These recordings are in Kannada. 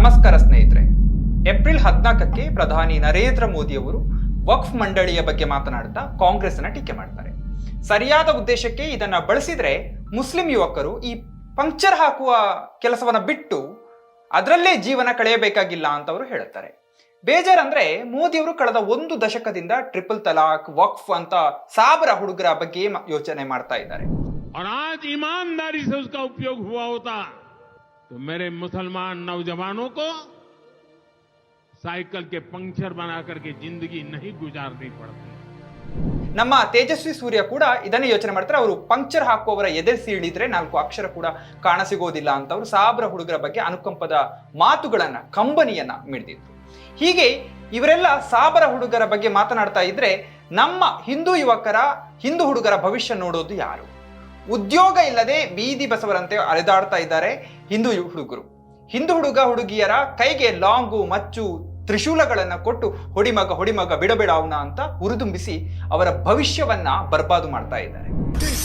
ನಮಸ್ಕಾರ ಸ್ನೇಹಿತರೆ. ಏಪ್ರಿಲ್ ಹದಿನಾಲ್ಕಕ್ಕೆ ಪ್ರಧಾನಿ ನರೇಂದ್ರ ಮೋದಿ ಅವರು ವಕ್ಫ್ ಮಂಡಳಿಯ ಬಗ್ಗೆ ಮಾತನಾಡುತ್ತಾ ಕಾಂಗ್ರೆಸ್ನ ಟೀಕೆ ಮಾಡ್ತಾರೆ. ಸರಿಯಾದ ಉದ್ದೇಶಕ್ಕೆ ಇದನ್ನ ಬಳಸಿದ್ರೆ ಮುಸ್ಲಿಂ ಯುವಕರು ಈ ಪಂಕ್ಚರ್ ಹಾಕುವ ಕೆಲಸವನ್ನ ಬಿಟ್ಟು ಅದರಲ್ಲೇ ಜೀವನ ಕಳೆಯಬೇಕಾಗಿಲ್ಲ ಅಂತ ಅವರು ಹೇಳುತ್ತಾರೆ ಬೇಜಾರಂದ್ರೆ ಮೋದಿ ಅವರು ಕಳೆದ ಒಂದು ದಶಕದಿಂದ ಟ್ರಿಪಲ್ ತಲಾಕ್ ವಕ್ಫ್ ಅಂತ ಸಾವಿರ ಹುಡುಗರ ಬಗ್ಗೆ ಯೋಚನೆ ಮಾಡ್ತಾ ಇದ್ದಾರೆ. तो मेरे मुसलमान नौजवानों को साइकिल के पंक्चर बना करके जिंदगी नहीं गुजारनी पड़ती ನಮ್ಮ ತೇಜಸ್ವಿ ಸೂರ್ಯ ಕೂಡ ಇದನ್ನೇ ಯೋಚನೆ ಮಾಡ್ತಾರೆ ಅವರು ಪಂಕ್ಚರ್ ಹಾಕುವವರ ಎದೆ ಸೀಳಿದ್ರೆ ನಾಲ್ಕು ಅಕ್ಷರ ಕೂಡ ಕಾಣಸಿಗೋದಿಲ್ಲ ಅಂತ ಅವರು ಸಾವಿರ ಹುಡುಗರ ಬಗ್ಗೆ ಅನುಕಂಪದ ಮಾತುಗಳನ್ನ ಕಂಬನಿಯನ್ನ ಮಿಡಿದಿದ್ರು ಹೀಗೆ ಇವರೆಲ್ಲ ಸಾವಿರ ಹುಡುಗರ ಬಗ್ಗೆ ಮಾತನಾಡ್ತಾ ಇದ್ರೆ ನಮ್ಮ ಹಿಂದೂ ಯುವಕರ ಹಿಂದೂ ಹುಡುಗರ ಭವಿಷ್ಯ ನೋಡೋದು ಯಾರು ಉದ್ಯೋಗ ಇಲ್ಲದೆ ಬೀದಿ ಬಸವರಂತೆ ಅಲೆದಾಡ್ತಾ ಇದ್ದಾರೆ ಹಿಂದೂ ಹುಡುಗರು. ಹಿಂದೂ ಹುಡುಗ ಹುಡುಗಿಯರ ಕೈಗೆ ಲಾಂಗು ಮಚ್ಚು ತ್ರಿಶೂಲಗಳನ್ನು ಕೊಟ್ಟು ಹೊಡಿಮಗ ಹೊಡಿಮಗ ಬಿಡಬೇಡ ಅವನ ಅಂತ ಹುರಿದುಂಬಿಸಿ ಅವರ ಭವಿಷ್ಯವನ್ನ ಬರ್ಬಾದು ಮಾಡ್ತಾ ಇದ್ದಾರೆ. This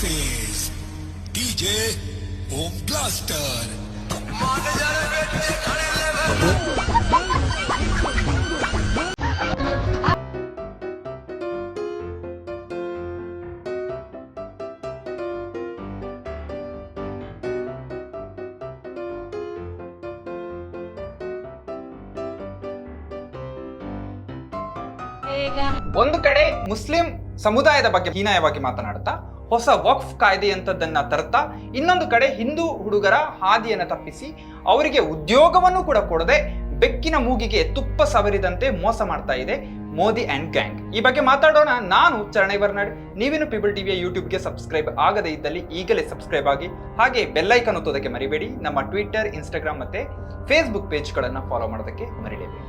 ಒಂದು ಕಡೆ ಮುಸ್ಲಿಂ ಸಮುದಾಯದ ಬಗ್ಗೆ ಹೀನಾಯವಾಗಿ ಮಾತನಾಡುತ್ತಾ, ಹೊಸ ವಕ್ಫ್ ಕಾಯ್ದೆಯಂಥದ್ದನ್ನ ತರ್ತಾ ಇನ್ನೊಂದು ಕಡೆ ಹಿಂದೂ ಹುಡುಗರ ಹಾದಿಯನ್ನು ತಪ್ಪಿಸಿ, ಅವರಿಗೆ ಉದ್ಯೋಗವನ್ನು ಕೂಡ ಕೊಡದೆ ಬೆಕ್ಕಿನ ಮೂಗಿಗೆ ತುಪ್ಪ ಸವರಿದಂತೆ ಮೋಸ ಮಾಡ್ತಾ ಇದೆ ಮೋದಿ ಅಂಡ್ ಗ್ಯಾಂಗ್. ಈ ಬಗ್ಗೆ ಮಾತಾಡೋಣ. ನಾನು ಚರಣೈ ಬರ್ನಾಡ್. ನೀವೇನು ಪೀಪಲ್ ಟಿವಿಯ ಯೂಟ್ಯೂಬ್ಗೆ ಸಬ್ಸ್ಕ್ರೈಬ್ ಆಗದೇ ಇದ್ದಲ್ಲಿ ಈಗಲೇ ಸಬ್ಸ್ಕ್ರೈಬ್ ಆಗಿ, ಹಾಗೆ ಬೆಲ್ಲೈಕನ್ ಒತ್ತೋದಕ್ಕೆ ಮರಿಬೇಡಿ. ನಮ್ಮ ಟ್ವಿಟರ್, ಇನ್ಸ್ಟಾಗ್ರಾಮ್ ಮತ್ತೆ ಫೇಸ್ಬುಕ್ ಪೇಜ್ಗಳನ್ನು ಫಾಲೋ ಮಾಡೋದಕ್ಕೆ ಮರಿಲೇಬೇಡಿ.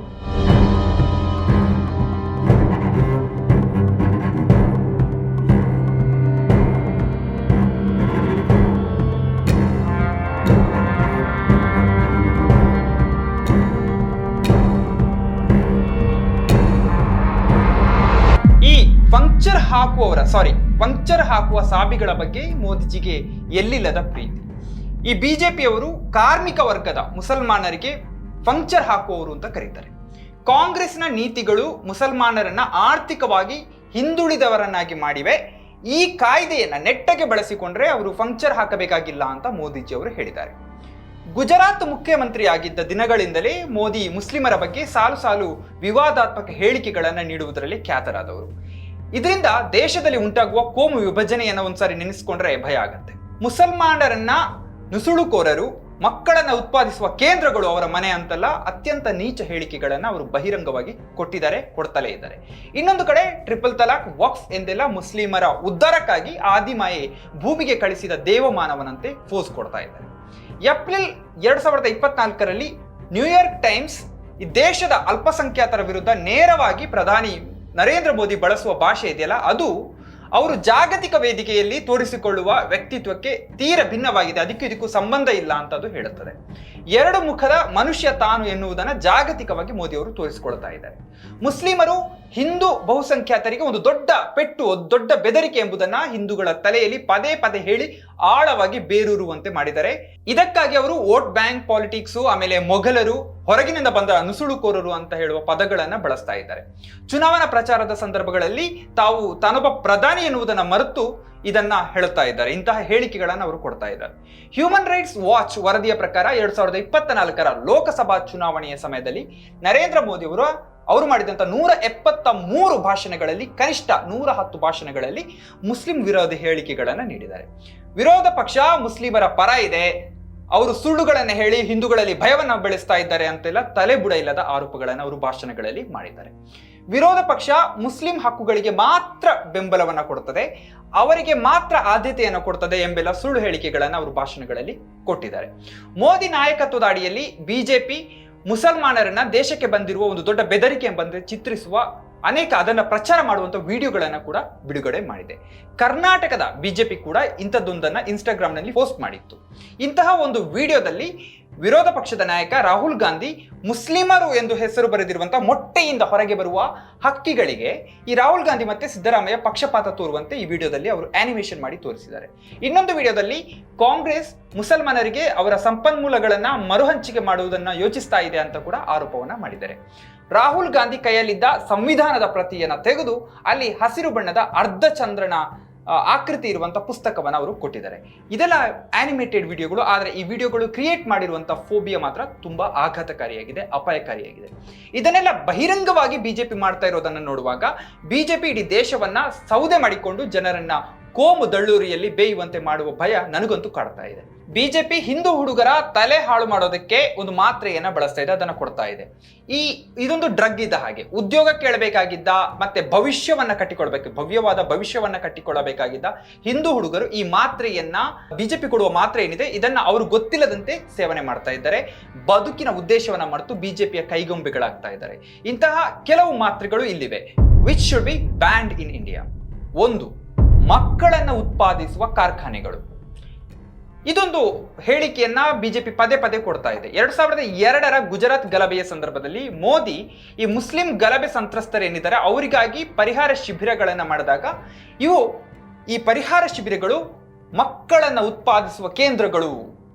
ಪಂಕ್ಚರ್ ಹಾಕುವವರ ಸಾರಿ ಪಂಕ್ಚರ್ ಹಾಕುವ ಸಾಬಿಗಳ ಬಗ್ಗೆ ಮೋದಿಜಿಗೆ ಎಲ್ಲಿಲ್ಲದ ಪ್ರೀತಿ. ಈ ಬಿಜೆಪಿಯವರು ಕಾರ್ಮಿಕ ವರ್ಗದ ಮುಸಲ್ಮಾನರಿಗೆ ಪಂಕ್ಚರ್ ಹಾಕುವವರು ಅಂತ ಕರೀತಾರೆ. ಕಾಂಗ್ರೆಸ್ನ ನೀತಿಗಳು ಮುಸಲ್ಮಾನರನ್ನ ಆರ್ಥಿಕವಾಗಿ ಹಿಂದುಳಿದವರನ್ನಾಗಿ ಮಾಡಿವೆ. ಈ ಕಾಯ್ದೆಯನ್ನ ನೆಟ್ಟಗೆ ಬಳಸಿಕೊಂಡ್ರೆ ಅವರು ಪಂಕ್ಚರ್ ಹಾಕಬೇಕಾಗಿಲ್ಲ ಅಂತ ಮೋದಿಜಿ ಅವರು ಹೇಳಿದ್ದಾರೆ. ಗುಜರಾತ್ ಮುಖ್ಯಮಂತ್ರಿಯಾಗಿದ್ದ ದಿನಗಳಿಂದಲೇ ಮೋದಿ ಮುಸ್ಲಿಮರ ಬಗ್ಗೆ ಸಾಲು ಸಾಲು ವಿವಾದಾತ್ಮಕ ಹೇಳಿಕೆಗಳನ್ನು ನೀಡುವುದರಲ್ಲಿ ಖ್ಯಾತರಾದವರು. ಇದರಿಂದ ದೇಶದಲ್ಲಿ ಉಂಟಾಗುವ ಕೋಮು ವಿಭಜನೆಯನ್ನು ಒಂದ್ಸಾರಿ ನೆನೆಸ್ಕೊಂಡ್ರೆ ಭಯ ಆಗತ್ತೆ. ಮುಸಲ್ಮಾನರನ್ನ ನುಸುಳುಕೋರರು, ಮಕ್ಕಳನ್ನ ಉತ್ಪಾದಿಸುವ ಕೇಂದ್ರಗಳು ಅವರ ಮನೆ ಅಂತಲ್ಲ, ಅತ್ಯಂತ ನೀಚ ಹೇಳಿಕೆಗಳನ್ನು ಅವರು ಬಹಿರಂಗವಾಗಿ ಕೊಟ್ಟಿದ್ದಾರೆ, ಕೊಡ್ತಲೇ ಇದ್ದಾರೆ. ಇನ್ನೊಂದು ಕಡೆ ಟ್ರಿಪಲ್ ತಲಾಕ್ ವಕ್ಫ್ ಎಂದೆಲ್ಲ ಮುಸ್ಲಿಮರ ಉದ್ಧಾರಕ್ಕಾಗಿ ಆದಿಮಾಯೆ ಭೂಮಿಗೆ ಕಳಿಸಿದ ದೇವಮಾನವನಂತೆ ಫೋಸ್ ಕೊಡ್ತಾ ಇದ್ದಾರೆ. ಏಪ್ರಿಲ್ ಎರಡ್ ಸಾವಿರದ ಇಪ್ಪತ್ನಾಲ್ಕರಲ್ಲಿ ನ್ಯೂಯಾರ್ಕ್ ಟೈಮ್ಸ್ ಈ ದೇಶದ ಅಲ್ಪಸಂಖ್ಯಾತರ ವಿರುದ್ಧ ನೇರವಾಗಿ ಪ್ರಧಾನಿ ನರೇಂದ್ರ ಮೋದಿ ಬಳಸುವ ಭಾಷೆ ಇದೆಯಲ್ಲ, ಅದು ಅವರು ಜಾಗತಿಕ ವೇದಿಕೆಯಲ್ಲಿ ತೋರಿಸಿಕೊಳ್ಳುವ ವ್ಯಕ್ತಿತ್ವಕ್ಕೆ ತೀರ ಭಿನ್ನವಾಗಿದೆ. ಅದಕ್ಕೂ ಇದಕ್ಕೂ ಸಂಬಂಧ ಇಲ್ಲ ಅಂತ ಅದು ಹೇಳುತ್ತದೆ. ಎರಡು ಮುಖದ ಮನುಷ್ಯ ತಾನು ಎನ್ನುವುದನ್ನು ಜಾಗತಿಕವಾಗಿ ಮೋದಿ ಅವರು ತೋರಿಸಿಕೊಳ್ತಾ ಇದ್ದಾರೆ. ಮುಸ್ಲಿಮರು ಹಿಂದೂ ಬಹುಸಂಖ್ಯಾತರಿಗೆ ಒಂದು ದೊಡ್ಡ ಪೆಟ್ಟು ದೊಡ್ಡ ಬೆದರಿಕೆ ಎಂಬುದನ್ನ ಹಿಂದೂಗಳ ತಲೆಯಲ್ಲಿ ಪದೇ ಪದೇ ಹೇಳಿ ಆಳವಾಗಿ ಬೇರೂರುವಂತೆ ಮಾಡಿದ್ದಾರೆ. ಇದಕ್ಕಾಗಿ ಅವರು ವೋಟ್ ಬ್ಯಾಂಕ್ ಪಾಲಿಟಿಕ್ಸು, ಆಮೇಲೆ ಮೊಘಲರು, ಹೊರಗಿನಿಂದ ಬಂದ ನುಸುಳುಕೋರರು ಅಂತ ಹೇಳುವ ಪದಗಳನ್ನ ಬಳಸ್ತಾ ಇದ್ದಾರೆ. ಚುನಾವಣಾ ಪ್ರಚಾರದ ಸಂದರ್ಭಗಳಲ್ಲಿ ತಾವು ತಾನೊಬ್ಬ ಪ್ರಧಾನಿ ಎನ್ನುವುದನ್ನು ಮರೆತು ಇದನ್ನ ಹೇಳ್ತಾ ಇದ್ದಾರೆ. ಇಂತಹ ಹೇಳಿಕೆಗಳನ್ನು ಅವರು ಕೊಡ್ತಾ ಇದ್ದಾರೆ. ಹ್ಯೂಮನ್ ರೈಟ್ಸ್ ವಾಚ್ ವರದಿಯ ಪ್ರಕಾರ ಎರಡ್ ಸಾವಿರದ ಇಪ್ಪತ್ತ ನಾಲ್ಕರ ಲೋಕಸಭಾ ಚುನಾವಣೆಯ ಸಮಯದಲ್ಲಿ ನರೇಂದ್ರ ಮೋದಿ ಅವರು ಅವರು ಮಾಡಿದಂಥ ನೂರ ಎಪ್ಪತ್ತ ಮೂರು ಭಾಷಣಗಳಲ್ಲಿ, ಕನಿಷ್ಠ ನೂರ ಹತ್ತು ಭಾಷಣಗಳಲ್ಲಿ ಮುಸ್ಲಿಂ ವಿರೋಧಿ ಹೇಳಿಕೆಗಳನ್ನು ನೀಡಿದ್ದಾರೆ. ವಿರೋಧ ಪಕ್ಷ ಮುಸ್ಲಿಮರ ಪರ ಇದೆ. ಅವರು ಸುಳ್ಳುಗಳನ್ನು ಹೇಳಿ ಹಿಂದೂಗಳಲ್ಲಿ ಭಯವನ್ನು ಬೆಳೆಸ್ತಾ ಇದ್ದಾರೆ ಅಂತೆಲ್ಲ ತಲೆಬುಡ ಇಲ್ಲದ ಆರೋಪಗಳನ್ನು ಅವರು ಭಾಷಣಗಳಲ್ಲಿ ಮಾಡಿದ್ದಾರೆ. ವಿರೋಧ ಪಕ್ಷ ಮುಸ್ಲಿಂ ಹಕ್ಕುಗಳಿಗೆ ಮಾತ್ರ ಬೆಂಬಲವನ್ನು ಕೊಡುತ್ತದೆ ಅವರಿಗೆ ಮಾತ್ರ ಆದ್ಯತೆಯನ್ನು ಕೊಡ್ತದೆ ಎಂಬೆಲ್ಲ ಸುಳ್ಳು ಹೇಳಿಕೆಗಳನ್ನು ಅವರು ಭಾಷಣಗಳಲ್ಲಿ ಕೊಟ್ಟಿದ್ದಾರೆ. ಮೋದಿ ನಾಯಕತ್ವದ ಅಡಿಯಲ್ಲಿ ಬಿಜೆಪಿ ಮುಸಲ್ಮಾನರನ್ನ ದೇಶಕ್ಕೆ ಬಂದಿರುವ ಒಂದು ದೊಡ್ಡ ಬೆದರಿಕೆ ಎಂಬಂತೆ ಚಿತ್ರಿಸುವ ಅನೇಕ ಅದನ್ನು ಪ್ರಚಾರ ಮಾಡುವಂಥ ವಿಡಿಯೋಗಳನ್ನು ಕೂಡ ಬಿಡುಗಡೆ ಮಾಡಿದೆ. ಕರ್ನಾಟಕದ ಬಿಜೆಪಿ ಕೂಡ ಇಂಥದ್ದೊಂದನ್ನು ಇನ್ಸ್ಟಾಗ್ರಾಮ್ನಲ್ಲಿ ಪೋಸ್ಟ್ ಮಾಡಿತ್ತು. ಇಂತಹ ಒಂದು ವಿಡಿಯೋದಲ್ಲಿ ವಿರೋಧ ಪಕ್ಷದ ನಾಯಕ ರಾಹುಲ್ ಗಾಂಧಿ ಮುಸ್ಲಿಮರು ಎಂದು ಹೆಸರು ಬರೆದಿರುವಂಥ ಮೊಟ್ಟೆಯಿಂದ ಹೊರಗೆ ಬರುವ ಹಕ್ಕಿಗಳಿಗೆ ಈ ರಾಹುಲ್ ಗಾಂಧಿ ಮತ್ತೆ ಸಿದ್ದರಾಮಯ್ಯ ಪಕ್ಷಪಾತ ತೋರುವಂತೆ ಈ ವಿಡಿಯೋದಲ್ಲಿ ಅವರು ಆನಿಮೇಷನ್ ಮಾಡಿ ತೋರಿಸಿದ್ದಾರೆ. ಇನ್ನೊಂದು ವಿಡಿಯೋದಲ್ಲಿ ಕಾಂಗ್ರೆಸ್ ಮುಸಲ್ಮಾನರಿಗೆ ಅವರ ಸಂಪನ್ಮೂಲಗಳನ್ನು ಮರುಹಂಚಿಕೆ ಮಾಡುವುದನ್ನು ಯೋಚಿಸ್ತಾ ಇದೆ ಅಂತ ಕೂಡ ಆರೋಪವನ್ನು ಮಾಡಿದ್ದಾರೆ. ರಾಹುಲ್ ಗಾಂಧಿ ಕೈಯಲ್ಲಿದ್ದ ಸಂವಿಧಾನದ ಪ್ರತಿಯನ್ನು ತೆಗೆದು ಅಲ್ಲಿ ಹಸಿರು ಬಣ್ಣದ ಅರ್ಧ ಚಂದ್ರನ ಆಕೃತಿ ಇರುವಂಥ ಪುಸ್ತಕವನ್ನು ಅವರು ಕೊಟ್ಟಿದ್ದಾರೆ. ಇದೆಲ್ಲ ಆ್ಯನಿಮೇಟೆಡ್ ವಿಡಿಯೋಗಳು ಆದರೆ ಈ ವಿಡಿಯೋಗಳು ಕ್ರಿಯೇಟ್ ಮಾಡಿರುವಂಥ ಫೋಬಿಯಾ ಮಾತ್ರ ತುಂಬ ಆಘಾತಕಾರಿಯಾಗಿದೆ, ಅಪಾಯಕಾರಿಯಾಗಿದೆ. ಇದನ್ನೆಲ್ಲ ಬಹಿರಂಗವಾಗಿ ಬಿಜೆಪಿ ಮಾಡ್ತಾ ಇರೋದನ್ನು ನೋಡುವಾಗ ಬಿಜೆಪಿ ಇಡೀ ದೇಶವನ್ನ ಸೌದೆ ಮಾಡಿಕೊಂಡು ಜನರನ್ನ ಕೋಮು ದಳ್ಳೂರಿಯಲ್ಲಿ ಬೇಯುವಂತೆ ಮಾಡುವ ಭಯ ನನಗಂತೂ ಕಾಡ್ತಾ ಇದೆ. ಬಿಜೆಪಿ ಹಿಂದೂ ಹುಡುಗರ ತಲೆ ಹಾಳು ಮಾಡೋದಕ್ಕೆ ಒಂದು ಮಾತ್ರೆಯನ್ನ ಬಳಸ್ತಾ ಇದೆ, ಅದನ್ನ ಕೊಡ್ತಾ ಇದೆ. ಈ, ಇದೊಂದು ಡ್ರಗ್ ಇದ್ದ ಹಾಗೆ. ಉದ್ಯೋಗ ಕೇಳಬೇಕಾಗಿದ್ದ, ಮತ್ತೆ ಭವಿಷ್ಯವನ್ನ ಕಟ್ಟಿಕೊಳ್ಬೇಕು, ಭವ್ಯವಾದ ಭವಿಷ್ಯವನ್ನ ಕಟ್ಟಿಕೊಳ್ಳಬೇಕಾಗಿದ್ದ ಹಿಂದೂ ಹುಡುಗರು ಈ ಮಾತ್ರೆಯನ್ನ, ಬಿಜೆಪಿ ಕೊಡುವ ಮಾತ್ರೆ ಏನಿದೆ, ಇದನ್ನ ಅವರು ಗೊತ್ತಿಲ್ಲದಂತೆ ಸೇವನೆ ಮಾಡ್ತಾ ಇದ್ದಾರೆ. ಬದುಕಿನ ಉದ್ದೇಶವನ್ನ ಮರೆತು ಬಿಜೆಪಿಯ ಕೈಗೊಂಬೆಗಳಾಗ್ತಾ ಇದ್ದಾರೆ. ಇಂತಹ ಕೆಲವು ಮಾತ್ರೆಗಳು ಇಲ್ಲಿವೆ. Which should be banned in India ಒಂದು ಮಕ್ಕಳನ್ನ ಉತ್ಪಾದಿಸುವ ಕಾರ್ಖಾನೆಗಳು. ಇದೊಂದು ಹೇಳಿಕೆಯನ್ನ ಬಿಜೆಪಿ ಪದೇ ಪದೇ ಕೊಡ್ತಾ ಇದೆ. ಎರಡ್ ಸಾವಿರದ ಎರಡರ ಗುಜರಾತ್ ಗಲಭೆಯ ಸಂದರ್ಭದಲ್ಲಿ ಮೋದಿ ಈ ಮುಸ್ಲಿಂ ಗಲಭೆ ಸಂತ್ರಸ್ತರೇನಿದ್ದಾರೆ ಅವರಿಗಾಗಿ ಪರಿಹಾರ ಶಿಬಿರಗಳನ್ನು ಮಾಡಿದಾಗ ಇವು ಈ ಪರಿಹಾರ ಶಿಬಿರಗಳು ಮಕ್ಕಳನ್ನು ಉತ್ಪಾದಿಸುವ ಕೇಂದ್ರಗಳು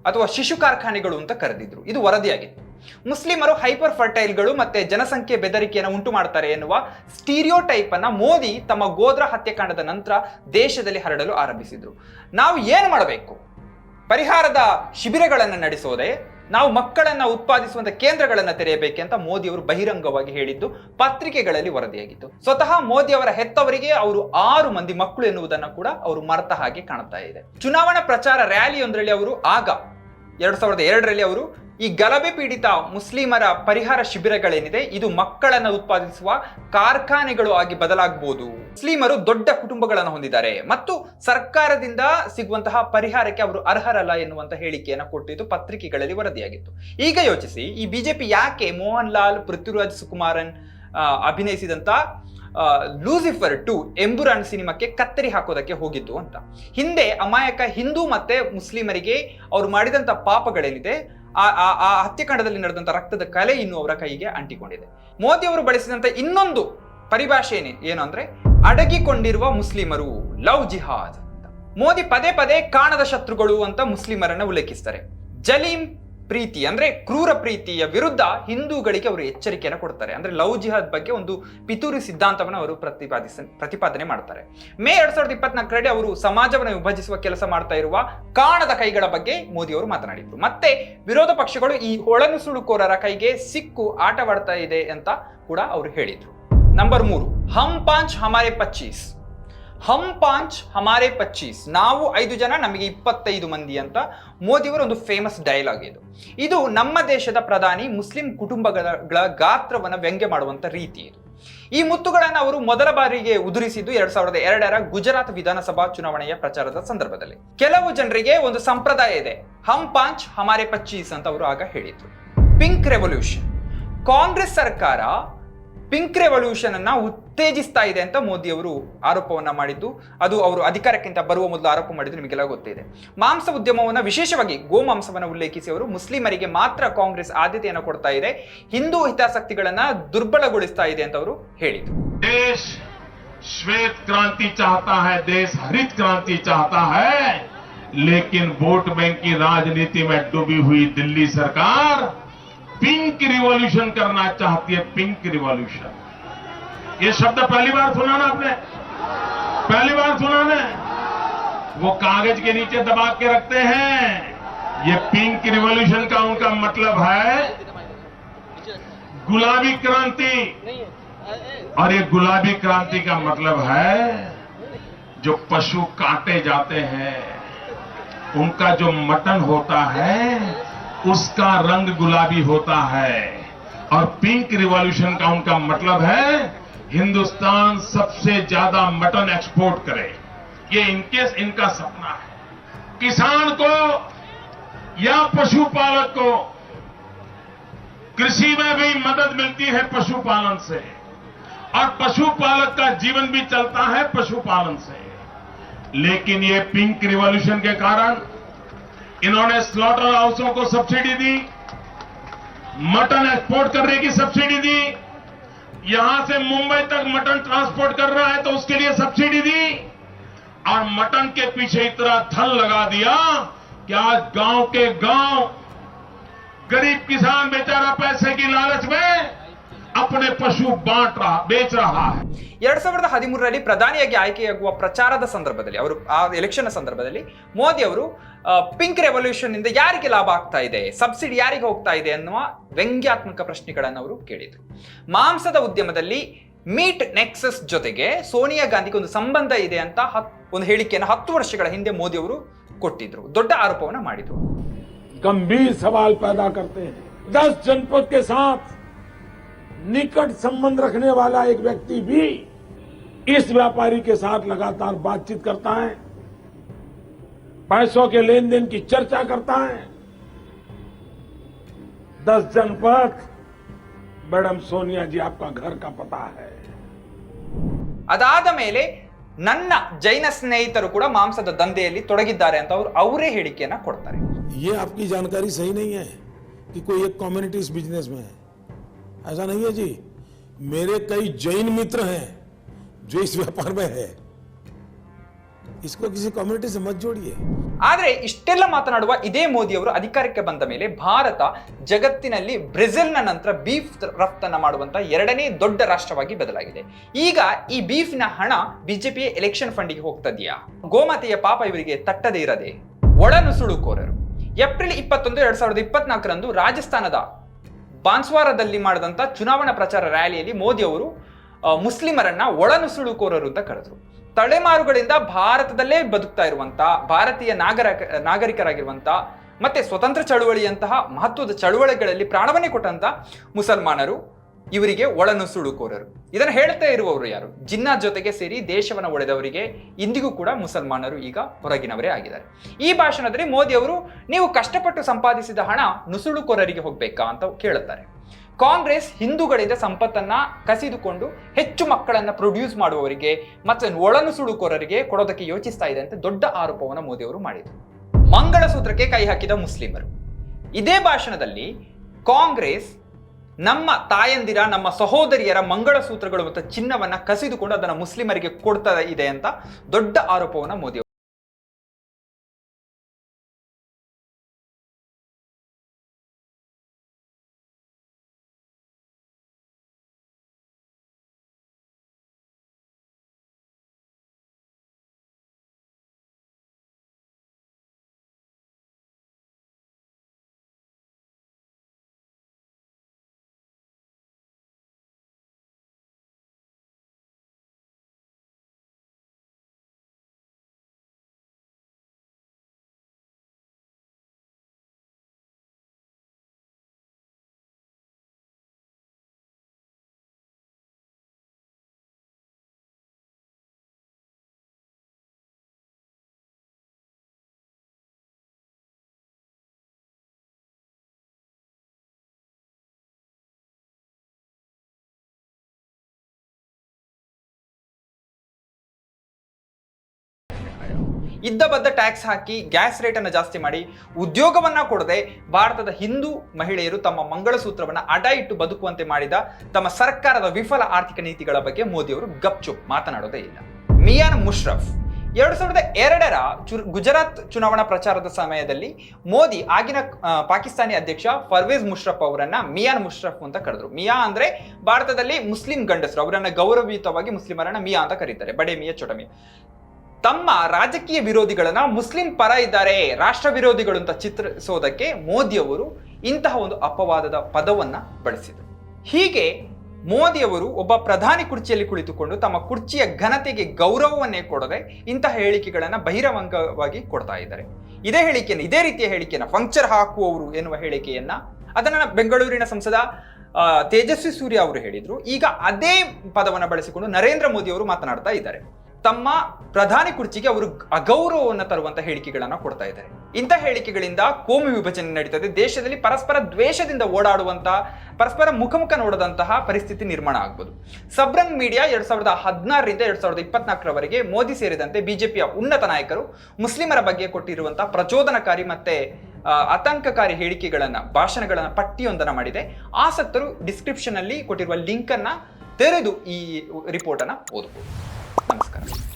ಅಥವಾ ಶಿಶು ಕಾರ್ಖಾನೆಗಳು ಅಂತ ಕರೆದಿದ್ರು. ಇದು ವರದಿಯಾಗಿತ್ತು ಮುಸ್ಲಿಮರು ಹೈಪರ್ ಫರ್ಟೈಲ್ಗಳು ಮತ್ತೆ ಜನಸಂಖ್ಯೆ ಬೆದರಿಕೆಯನ್ನು ಉಂಟು ಮಾಡ್ತಾರೆ ಎನ್ನುವ ಸ್ಟೀರಿಯೋ ಟೈಪ್ ಅನ್ನ ಮೋದಿ ತಮ್ಮ ಗೋದ್ರ ಹತ್ಯೆಕಾಂಡದ ನಂತರ ದೇಶದಲ್ಲಿ ಹರಡಲು ಆರಂಭಿಸಿದ್ರು. ನಾವು ಏನು ಮಾಡಬೇಕು? ಪರಿಹಾರದ ಶಿಬಿರಗಳನ್ನು ನಡೆಸೋದೆ, ನಾವು ಮಕ್ಕಳನ್ನ ಉತ್ಪಾದಿಸುವಂತ ಕೇಂದ್ರಗಳನ್ನ ತೆರೆಯಬೇಕೆಂತ ಮೋದಿ ಅವರು ಬಹಿರಂಗವಾಗಿ ಹೇಳಿದ್ದು ಪತ್ರಿಕೆಗಳಲ್ಲಿ ವರದಿಯಾಗಿತ್ತು. ಸ್ವತಃ ಮೋದಿ ಅವರ ಹೆತ್ತವರಿಗೆ ಅವರು ಆರು ಮಂದಿ ಮಕ್ಕಳು ಎನ್ನುವುದನ್ನು ಕೂಡ ಅವರು ಮರೆತ ಹಾಗೆ ಕಾಣ್ತಾ ಇದೆ. ಚುನಾವಣಾ ಪ್ರಚಾರ ರ್ಯಾಲಿಯೊಂದರಲ್ಲಿ ಅವರು ಆಗ, ಎರಡ್ ಸಾವಿರದ ಎರಡರಲ್ಲಿ ಅವರು ಈ ಗಲಭೆ ಪೀಡಿತ ಮುಸ್ಲಿಮರ ಪರಿಹಾರ ಶಿಬಿರಗಳೇನಿದೆ, ಇದು ಮಕ್ಕಳನ್ನು ಉತ್ಪಾದಿಸುವ ಕಾರ್ಖಾನೆಗಳು ಆಗಿ ಬದಲಾಗಬಹುದು. ಮುಸ್ಲಿಮರು ದೊಡ್ಡ ಕುಟುಂಬಗಳನ್ನು ಹೊಂದಿದ್ದಾರೆ. ಮತ್ತು ಸರ್ಕಾರದಿಂದ ಸಿಗುವಂತಹ ಪರಿಹಾರಕ್ಕೆ ಅವರು ಅರ್ಹರಲ್ಲ ಎನ್ನುವಂತ ಹೇಳಿಕೆಯನ್ನು ಕೊಟ್ಟಿದ್ದು ಪತ್ರಿಕೆಗಳಲ್ಲಿ ವರದಿಯಾಗಿತ್ತು. ಈಗ ಯೋಚಿಸಿ, ಈ ಬಿಜೆಪಿ ಯಾಕೆ ಮೋಹನ್ ಲಾಲ್ ಪೃಥ್ವಿರಾಜ್ ಸುಕುಮಾರನ್ ಅಭಿನಯಿಸಿದಂತ ಲೂಸಿಫರ್ ಟು ಎಂಬುರಾನ್ ಸಿನಿಮಾಕ್ಕೆ ಕತ್ತರಿ ಹಾಕೋದಕ್ಕೆ ಹೋಗಿದ್ದು ಅಂತ. ಹಿಂದೆ ಅಮಾಯಕ ಹಿಂದೂ ಮತ್ತೆ ಮುಸ್ಲಿಮರಿಗೆ ಅವರು ಮಾಡಿದಂತ ಪಾಪಗಳೇನಿದೆ ಆ, ಆ- ಹತ್ಯಾಕಾಂಡದಲ್ಲಿ ನಡೆದಂತ ರಕ್ತದ ಕಲೆ ಇನ್ನು ಅವರ ಕೈಗೆ ಅಂಟಿಕೊಂಡಿದೆ. ಮೋದಿ ಅವರು ಬಳಸಿದಂತ ಇನ್ನೊಂದು ಪರಿಭಾಷೆ ಏನಿ ಅಂದ್ರೆ, ಅಡಗಿಕೊಂಡಿರುವ ಮುಸ್ಲಿಮರು ಲವ್ ಜಿಹಾದ್ ಮೋದಿ ಪದೇ ಪದೇ ಕಾಣದ ಶತ್ರುಗಳು ಅಂತ ಮುಸ್ಲಿಮರನ್ನ ಉಲ್ಲೇಖಿಸ್ತಾರೆ. ಜಲೀಂ ಪ್ರೀತಿ, ಅಂದ್ರೆ ಕ್ರೂರ ಪ್ರೀತಿಯ ವಿರುದ್ಧ ಹಿಂದೂಗಳಿಗೆ ಅವರು ಎಚ್ಚರಿಕೆಯನ್ನು ಕೊಡ್ತಾರೆ. ಅಂದ್ರೆ ಲವ್ ಜಿಹಾದ್ ಬಗ್ಗೆ ಒಂದು ಪಿತೂರಿ ಸಿದ್ಧಾಂತವನ್ನು ಅವರು ಪ್ರತಿಪಾದಿಸ, ಪ್ರತಿಪಾದನೆ ಮಾಡ್ತಾರೆ. ಮೇ ಎರಡ್ ಸಾವಿರದ ಇಪ್ಪತ್ನಾಲ್ಕರಲ್ಲಿ ಅವರು ಸಮಾಜವನ್ನು ವಿಭಜಿಸುವ ಕೆಲಸ ಮಾಡ್ತಾ ಇರುವ ಕಾಣದ ಕೈಗಳ ಬಗ್ಗೆ ಮೋದಿ ಅವರು ಮಾತನಾಡಿದ್ರು. ಮತ್ತೆ ವಿರೋಧ ಪಕ್ಷಗಳು ಈ ಒಳನುಸುಳುಕೋರರ ಕೈಗೆ ಸಿಕ್ಕು ಆಟವಾಡ್ತಾ ಇದೆ ಅಂತ ಕೂಡ ಅವರು ಹೇಳಿದ್ರು. ನಂಬರ್ ಮೂರು ಹಮ್ ಪಾಂಚ್ ಹಮಾರೆ ಪಚ್ಚೀಸ್. ಹಮ್ ಪಾಂಚ್ ಹಮಾರೆ ಪಚ್ಚೀಸ್. ನಾವು ಐದು ಜನ, ನಮಗೆ ಇಪ್ಪತ್ತೈದು ಮಂದಿ ಅಂತ ಮೋದಿಯವರ ಒಂದು ಫೇಮಸ್ ಡೈಲಾಗ್ ಇದು. ಇದು ನಮ್ಮ ದೇಶದ ಪ್ರಧಾನಿ ಮುಸ್ಲಿಂ ಕುಟುಂಬಗಳ ಗಾತ್ರವನ್ನು ವ್ಯಂಗ್ಯ ಮಾಡುವಂಥ ರೀತಿ ಇದು. ಈ ಮುತ್ತುಗಳನ್ನು ಅವರು ಮೊದಲ ಬಾರಿಗೆ ಉದುರಿಸಿದ್ದು ಎರಡ್ ಸಾವಿರದ ಎರಡರ ಗುಜರಾತ್ ವಿಧಾನಸಭಾ ಚುನಾವಣೆಯ ಪ್ರಚಾರದ ಸಂದರ್ಭದಲ್ಲಿ. ಕೆಲವು ಜನರಿಗೆ ಒಂದು ಸಂಪ್ರದಾಯ ಇದೆ. ಹಮ್ ಪಾಂಚ್ ಹಮಾರೆ ಪಚ್ಚೀಸ್ ಅಂತ ಅವರು ಆಗ ಹೇಳಿದ್ರು. ಪಿಂಕ್ ರೆವಲ್ಯೂಷನ್ ಕಾಂಗ್ರೆಸ್ ಸರ್ಕಾರ ಪಿಂಕ್ ರೆವಲ್ಯೂಷನ್ ಅನ್ನ ಉತ್ತೇಜಿಸ್ತಾ ಇದೆ ಅಂತ ಮೋದಿ ಅವರು ಆರೋಪವನ್ನ ಮಾಡಿದ್ದು ಅದು ಅವರು ಅಧಿಕಾರಕ್ಕಿಂತ ಬರುವ ಮೊದಲು ಆರೋಪ ಮಾಡಿದ್ದು ನಿಮಗೆಲ್ಲ ಗೊತ್ತಿದೆ ಮಾಂಸ ಉದ್ಯಮವನ್ನ ವಿಶೇಷವಾಗಿ ಗೋಮಾಂಸವನ್ನ ಉಲ್ಲೇಖಿಸಿ ಅವರು ಮುಸ್ಲಿಮರಿಗೆ ಮಾತ್ರ ಕಾಂಗ್ರೆಸ್ ಆದ್ಯತೆಯನ್ನು ಕೊಡ್ತಾ ಇದೆ ಹಿಂದೂ ಹಿತಾಸಕ್ತಿಗಳನ್ನ ದುರ್ಬಲಗೊಳಿಸ್ತಾ ಇದೆ ಅಂತ ಅವರು ಹೇಳಿದ್ರು देश श्वेत क्रांति चाहता है देश हरित क्रांति चाहता है लेकिन वोट बैंक की राजनीति में डूबी हुई दिल्ली सरकार पिंक रिवॉल्यूशन करना चाहती है, पिंक रिवॉल्यूशन। ये शब्द पहली बार सुना ना आपने? पहली बार सुना ना? वो कागज़ के नीचे दबा के रखते हैं। ये पिंक रिवॉल्यूशन का उनका मतलब है गुलाबी क्रांति। और ये गुलाबी क्रांति का मतलब है जो पशु काटे जाते हैं, उनका जो मटन होता है उसका रंग गुलाबी होता है। और पिंक रिवॉल्यूशन का उनका मतलब है, हिंदुस्तान सबसे ज़्यादा मटन एक्सपोर्ट करे। ये इनके इनका सपना है। किसान को या पशुपालक को कृषि में भी मदद मिलती है पशुपालन से। और पशुपालक का जीवन भी चलता है पशुपालन से। लेकिन ये पिंक रिवॉल्यूशन के कारण इन्होंने स्लॉटर हाउसों को सब्सिडी दी मटन एक्सपोर्ट करने की सब्सिडी दी, यहाँ से मुंबई तक मटन ट्रांसपोर्ट कर रहा है तो उसके लिए सब्सिडी दी, और मटन के पीछे इतना थल लगा दिया कि आज गाँव के गाँव गरीब किसान बेचारा पैसे की लालच में अपने पशु बांट रहा बेच रहा है ಎರಡ್ ಸಾವಿರದ ಹದಿಮೂರರಲ್ಲಿ ಪ್ರಧಾನಿಯಾಗಿ ಆಯ್ಕೆಯಾಗುವ ಪ್ರಚಾರದ ಸಂದರ್ಭದಲ್ಲಿ ಅವರು ಆ ಎಲೆಕ್ಷನ್ ಸಂದರ್ಭದಲ್ಲಿ ಮೋದಿ ಅವರು ಪಿಂಕ್ ರೆವಲ್ಯೂಷನ್ ಇಂದ ಯಾರಿಗೆ ಲಾಭ ಆಗ್ತಾ ಇದೆ ಸಬ್ಸಿಡಿ ಯಾರಿಗೆ ಹೋಗ್ತಾ ಇದೆ ಅನ್ನುವ ವ್ಯಂಗ್ಯಾತ್ಮಕ ಪ್ರಶ್ನೆಗಳನ್ನು ಅವರು ಕೇಳಿದರು ಮಾಂಸದ ಉದ್ಯಮದಲ್ಲಿ ಮೀಟ್ ನೆಕ್ಸಸ್ ಜೊತೆಗೆ ಸೋನಿಯಾ ಗಾಂಧಿಗೆ ಒಂದು ಸಂಬಂಧ ಇದೆ ಅಂತ ಹತ್- ಒಂದು ಹೇಳಿಕೆಯನ್ನು ಹತ್ತು ವರ್ಷಗಳ ಹಿಂದೆ ಮೋದಿ ಅವರು ಕೊಟ್ಟಿದ್ರು ದೊಡ್ಡ ಆರೋಪವನ್ನ ಮಾಡಿದ್ರು गंभीर सवाल पैदा करते हैं दस जनपद के साथ निकट संबंध रखने वाला एक व्यक्ति भी इस व्यापारी के साथ लगातार बातचीत करता है पैसों के लेन देन की चर्चा करता है दस जनपद मैडम सोनिया जी आपका घर का पता है ಅದಾದ ಮೇಲೆ ನನ್ನ ಜೈನ ಸ್ನೇಹಿತರು ಕೂಡ ಮಾಂಸದ ದಂಧೆಯಲ್ಲಿ ತೊಡಗಿದ್ದಾರೆ ಅಂತ ಅವರು ಅವರೇ ಹೇಳಿಕೆಯನ್ನ ಕೊಡ್ತಾರೆ ये आपकी जानकारी सही नहीं है कि कोई एक कम्युनिटी इस बिजनेस में है ऐसा नहीं है जी मेरे कई जैन मित्र हैं जो इस व्यापार में है इसको किसी कम्युनिटी से मत जोड़िए ಆದ್ರೆ ಇಷ್ಟೆಲ್ಲ ಮಾತನಾಡುವ ಇದೇ ಮೋದಿ ಅವರು ಅಧಿಕಾರಕ್ಕೆ ಬಂದ ಮೇಲೆ ಭಾರತ ಜಗತ್ತಿನಲ್ಲಿ ಬ್ರೆಜಿಲ್ನ ನಂತರ ಬೀಫ್ ರಫ್ತನ್ನ ಮಾಡುವಂತ ಎರಡನೇ ದೊಡ್ಡ ರಾಷ್ಟ್ರವಾಗಿ ಬದಲಾಗಿದೆ ಈಗ ಈ ಬೀಫ್ನ ಹಣ ಬಿಜೆಪಿಯ ಎಲೆಕ್ಷನ್ ಫಂಡಿಗೆ ಹೋಗ್ತದೆಯಾ ಗೋಮಾತೆಯ ಪಾಪ ಇವರಿಗೆ ತಟ್ಟದೇ ಇರದೆ ಒಳನುಸುಳುಕೋರರು ಏಪ್ರಿಲ್ ಇಪ್ಪತ್ತೊಂದು ಎರಡ್ ಸಾವಿರದ ಇಪ್ಪತ್ನಾಲ್ಕರಂದು ರಾಜಸ್ಥಾನದ ಬಾನ್ಸ್ವಾರದಲ್ಲಿ ಮಾಡಿದಂತ ಚುನಾವಣಾ ಪ್ರಚಾರ ರ್ಯಾಲಿಯಲ್ಲಿ ಮೋದಿ ಅವರು ಮುಸ್ಲಿಮರನ್ನ ಒಳನುಸುಳುಕೋರರು ಅಂತ ಕರೆದ್ರು. ತಲೆಮಾರುಗಳಿಂದ ಭಾರತದಲ್ಲೇ ಬದುಕ್ತಾ ಇರುವಂತ, ಭಾರತೀಯ ನಾಗರ, ನಾಗರಿಕರಾಗಿರುವಂತ, ಮತ್ತೆ ಸ್ವತಂತ್ರ ಚಳುವಳಿಯಂತಹ ಮಹತ್ವದ ಚಳುವಳಿಗಳಲ್ಲಿ ಪ್ರಾಣವನ್ನೇ ಕೊಟ್ಟಂತ ಮುಸಲ್ಮಾನರು ಇವರಿಗೆ ಒಳನುಸುಳುಕೋರರು ಇದನ್ನು ಹೇಳ್ತಾ ಇರುವವರು ಯಾರು? ಜಿನ್ನಾ ಜೊತೆಗೆ ಸೇರಿ ದೇಶವನ್ನು ಒಡೆದವರಿಗೆ ಇಂದಿಗೂ ಕೂಡ ಮುಸಲ್ಮಾನರು ಈಗ ಹೊರಗಿನವರೇ ಆಗಿದ್ದಾರೆ. ಈ ಭಾಷಣದಲ್ಲಿ ಮೋದಿ ಅವರು, ನೀವು ಕಷ್ಟಪಟ್ಟು ಸಂಪಾದಿಸಿದ ಹಣ ನುಸುಳುಕೋರರಿಗೆ ಹೋಗ್ಬೇಕಾ? ಅಂತ ಕೇಳುತ್ತಾರೆ. ಕಾಂಗ್ರೆಸ್ ಹಿಂದೂಗಳಿಂದ ಸಂಪತ್ತನ್ನ ಕಸಿದುಕೊಂಡು ಹೆಚ್ಚು ಮಕ್ಕಳನ್ನ ಪ್ರೊಡ್ಯೂಸ್ ಮಾಡುವವರಿಗೆ ಮತ್ತೆ ಒಳನುಸುಳುಕೋರರಿಗೆ ಕೊಡೋದಕ್ಕೆ ಯೋಚಿಸ್ತಾ ಇದೆ ಅಂತ ದೊಡ್ಡ ಆರೋಪವನ್ನು ಮೋದಿ ಅವರು ಮಾಡಿದರು. ಮಂಗಳಸೂತ್ರಕ್ಕೆ ಕೈ ಹಾಕಿದ ಮುಸ್ಲಿಮರು. ಇದೇ ಭಾಷಣದಲ್ಲಿ ಕಾಂಗ್ರೆಸ್ ನಮ್ಮ ತಾಯಂದಿರ, ನಮ್ಮ ಸಹೋದರಿಯರ ಮಂಗಳಸೂತ್ರಗಳು ಮತ್ತು ಚಿನ್ನವನ್ನ ಕಸಿದುಕೊಂಡು ಅದನ್ನು ಮುಸ್ಲಿಮರಿಗೆ ಕೊಡ್ತಾ ಇದೆ ಅಂತ ದೊಡ್ಡ ಆರೋಪವನ್ನು ಮೋದಿ ಇದ್ದ ಬದ್ದ ಟ್ಯಾಕ್ಸ್ ಹಾಕಿ ಗ್ಯಾಸ್ ರೇಟ್ ಅನ್ನು ಜಾಸ್ತಿ ಮಾಡಿ ಉದ್ಯೋಗವನ್ನ ಕೊಡದೆ ಭಾರತದ ಹಿಂದೂ ಮಹಿಳೆಯರು ತಮ್ಮ ಮಂಗಳಸೂತ್ರವನ್ನ ಅಡ ಇಟ್ಟು ಬದುಕುವಂತೆ ಮಾಡಿದ ತಮ್ಮ ಸರ್ಕಾರದ ವಿಫಲ ಆರ್ಥಿಕ ನೀತಿಗಳ ಬಗ್ಗೆ ಮೋದಿ ಅವರು ಗಪ್ಚುಪ್ ಮಾತನಾಡೋದೇ ಇಲ್ಲ. ಮಿಯಾನ್ ಮುಷ್ರಫ್ ಎರಡು ಸಾವಿರದ ಎರಡರ ಚು- ಗುಜರಾತ್ ಚುನಾವಣಾ ಪ್ರಚಾರದ ಸಮಯದಲ್ಲಿ ಮೋದಿ ಆಗಿನ ಪಾಕಿಸ್ತಾನಿ ಅಧ್ಯಕ್ಷ ಪರ್ವೇಜ್ ಮುಷ್ರಫ್ ಅವರನ್ನ ಮಿಯಾನ್ ಮುಷ್ರಫ್ ಅಂತ ಕರೆದ್ರು. ಮಿಯಾ ಅಂದ್ರೆ ಭಾರತದಲ್ಲಿ ಮುಸ್ಲಿಂ ಗಂಡಸರು, ಅವರನ್ನ ಗೌರವಯುತವಾಗಿ ಮುಸ್ಲಿಮರನ್ನ ಮಿಯಾ ಅಂತ ಕರೀತಾರೆ. ಬಡೆ ಮಿಯಾ ಚೊಟ ತಮ್ಮ ರಾಜಕೀಯ ವಿರೋಧಿಗಳನ್ನ ಮುಸ್ಲಿಂ ಪರ ಇದ್ದಾರೆ, ರಾಷ್ಟ್ರ ವಿರೋಧಿಗಳು ಅಂತ ಚಿತ್ರಿಸೋದಕ್ಕೆ ಮೋದಿ ಅವರು ಇಂತಹ ಒಂದು ಅಪವಾದದ ಪದವನ್ನ ಬಳಸಿದರು. ಹೀಗೆ ಮೋದಿ ಅವರು ಒಬ್ಬ ಪ್ರಧಾನಿ ಕುರ್ಚಿಯಲ್ಲಿ ಕುಳಿತುಕೊಂಡು ತಮ್ಮ ಕುರ್ಚಿಯ ಘನತೆಗೆ ಗೌರವವನ್ನೇ ಕೊಡದೆ ಇಂತಹ ಹೇಳಿಕೆಗಳನ್ನ ಬಹಿರಂಗವಾಗಿ ಕೊಡ್ತಾ ಇದ್ದಾರೆ. ಇದೇ ಹೇಳಿಕೆಯನ್ನು, ಇದೇ ರೀತಿಯ ಹೇಳಿಕೆಯನ್ನ ಪಂಕ್ಚರ್ ಹಾಕುವವರು ಎನ್ನುವ ಹೇಳಿಕೆಯನ್ನ ಅದನ್ನ ಬೆಂಗಳೂರಿನ ಸಂಸದ ತೇಜಸ್ವಿ ಸೂರ್ಯ ಅವರು ಹೇಳಿದ್ರು. ಈಗ ಅದೇ ಪದವನ್ನು ಬಳಸಿಕೊಂಡು ನರೇಂದ್ರ ಮೋದಿ ಅವರು ಮಾತನಾಡ್ತಾ ಇದ್ದಾರೆ. ತಮ್ಮ ಪ್ರಧಾನಿ ಕುರ್ಚಿಗೆ ಅವರು ಅಗೌರವವನ್ನು ತರುವಂತ ಹೇಳಿಕೆಗಳನ್ನ ಕೊಡ್ತಾ ಇದ್ದಾರೆ. ಇಂಥ ಹೇಳಿಕೆಗಳಿಂದ ಕೋಮು ವಿಭಜನೆ ನಡೀತದೆ. ದೇಶದಲ್ಲಿ ಪರಸ್ಪರ ದ್ವೇಷದಿಂದ ಓಡಾಡುವಂತಹ ಪರಸ್ಪರ ಮುಖಮುಖ ನೋಡದಂತಹ ಪರಿಸ್ಥಿತಿ ನಿರ್ಮಾಣ ಆಗ್ಬೋದು. ಸಬ್ರಂಗ್ ಮೀಡಿಯಾ ಎರಡ್ ಸಾವಿರದ ಹದಿನಾರರಿಂದ ಎರಡ್ ಸಾವಿರದ ಇಪ್ಪತ್ನಾಲ್ಕರವರೆಗೆ ಮೋದಿ ಸೇರಿದಂತೆ ಬಿಜೆಪಿಯ ಉನ್ನತ ನಾಯಕರು ಮುಸ್ಲಿಮರ ಬಗ್ಗೆ ಕೊಟ್ಟಿರುವಂತಹ ಪ್ರಚೋದನಕಾರಿ ಮತ್ತೆ ಆತಂಕಕಾರಿ ಹೇಳಿಕೆಗಳನ್ನ, ಭಾಷಣಗಳನ್ನ ಪಟ್ಟಿಯೊಂದನ್ನು ಮಾಡಿದೆ. ಆಸಕ್ತರು ಡಿಸ್ಕ್ರಿಪ್ಷನ್ ಅಲ್ಲಿ ಕೊಟ್ಟಿರುವ ಲಿಂಕ್ ಅನ್ನ ತೆರೆದು ಈ ರಿಪೋರ್ಟ್ ಅನ್ನ ಓದಬಹುದು なんですかね。